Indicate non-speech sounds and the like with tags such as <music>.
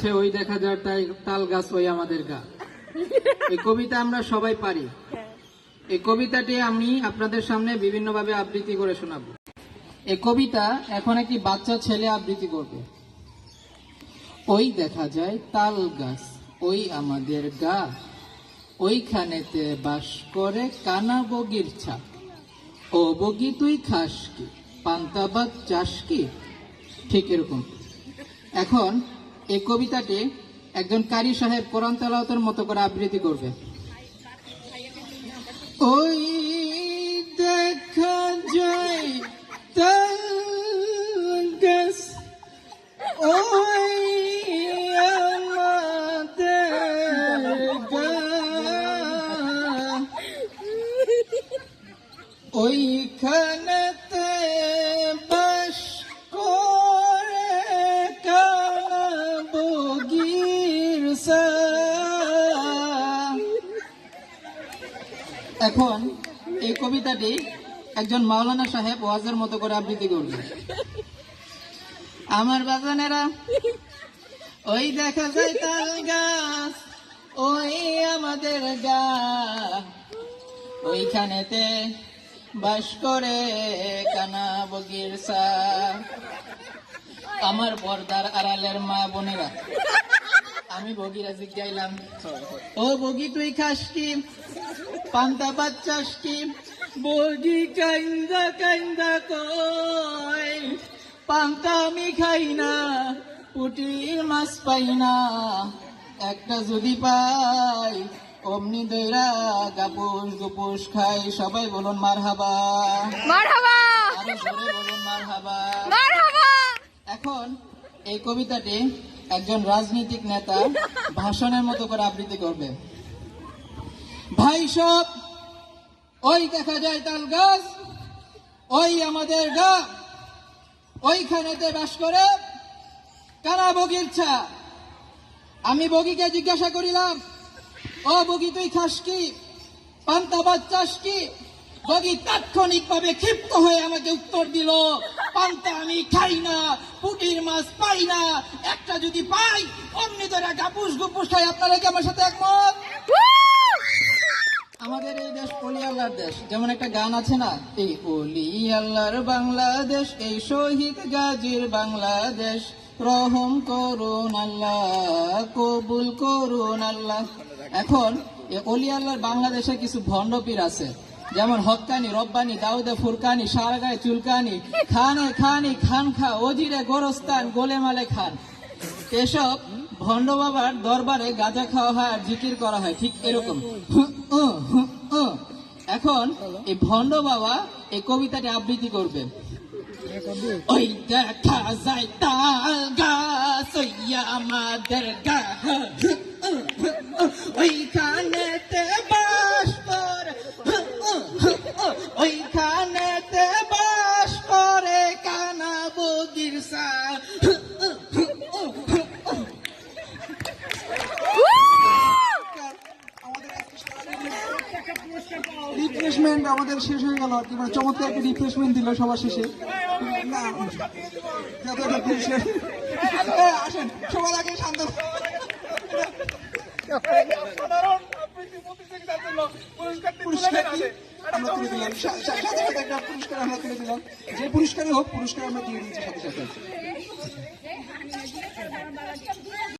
সে ওই দেখা যায় তাই তাল গাছ ওই আমাদের গা। <laughs> এই কবিতা আমরা সবাই পারি। এই কবিতাটি আমি আপনাদের সামনে বিভিন্নভাবে আবৃত্তি করে শোনাবো। এই কবিতা এখন একটি বাচ্চা ছেলে আবৃত্তি করবে। ওই দেখা যায় তাল গাছ ওই আমাদের গা। ওইখানেতে বাস করে কানা বগির ছাপ। ও বগি তুই খাস কি? পান্তাবাদ চাস কি? ঠিক এরকম। এখন এই কবিতাটি একজন কারি সাহেব কোরআন তেলাওয়াতের মতো করে আবৃত্তি করবে। ওই দেখা যায় তাল ওই আমাদের এখন এই কবিতাটি একজন মাওলানা সাহেব ওয়াজের মতো করে আবৃত্তি করবে আমার বাগানেরা ওই দেখা যায় তাল গাছ, ওই আমাদের গা। ওইখানেতে বাস করে কানা বগির আমার পর্দার আড়ালের মা বোনেরা, আমি বগিরা জিজ্ঞাইলাম, ও বগি, তুই খাস কি? পান্তা বাচ্চাস কি বগি কাইন্দা কাইন্দা কই পান্তা আমি খাই না পুটির মাছ পাই না। একটা যদি পাই অমনি দৈরা গাপুস গুপুস খাই সবাই বলুন মার হাবা আরও জোরে বলুন মার হাবা এখন এই কবিতাটি একজন রাজনৈতিক নেতা ভাষণের মতো করে আবৃত্তি করবে। ভাই সব, ওই দেখা যায় তাল গাছ, ওই আমাদের গা, ওইখানেতে বাস করে কারা বগির ছা? আমি বগিকে জিজ্ঞাসা করিলাম, ও বগি তুই খাস কি? পান্তা বাচ্চাস কি? বগি তাৎক্ষণিক ভাবে ক্ষিপ্ত হয়ে আমাকে উত্তর দিল, পান্তা আমি খাই না, পুটির মাছ পাই না, একটা যদি পাই, অমনি ধরে গাপুস গুপুস খাই, আপনারা কি আমার সাথে একমত আমাদের এই দেশ দেশ যেমন একটা গান আছে না এই অলি আল্লাহর বাংলাদেশ, এই শহীদ গাজীর বাংলাদেশ, রহম করুন আল্লাহ, কবুল করুন আল্লাহ। এখন অলি আল্লাহর বাংলাদেশে কিছু ভণ্ডপীর আছে। যেমন হক্কানি রব্বানি, দাউদে ফুরকানি, সারগায় চুলকানি, খানে খানি, খান খা, অজিরে গোরস্তান গোলেমালে খান। এসব ভণ্ড বাবার দরবারে গাঁজা খাওয়া হয় আর জিকির করা হয়, ঠিক এরকম। এখন এই ভণ্ড বাবা এই কবিতাটি আবৃত্তি করবে। ওই দেখা যায় তাল গাছ ওই আমাদের গা ওইখানেতে রিফ্রেশমেন্ট আমাদের শেষ হয়ে গেল। কি মানে চমৎকার একটা রিফ্রেশমেন্ট দিল সবার শেষে। পুরস্কার আসেন সবার আগে শান্ত। আমরা তুলে দিলাম। সাথে সাথে একটা পুরস্কার আমরা তুলে দিলাম। যে পুরস্কারই হোক পুরস্কার আমরা দিয়ে দিয়েছি সাথে সাথে।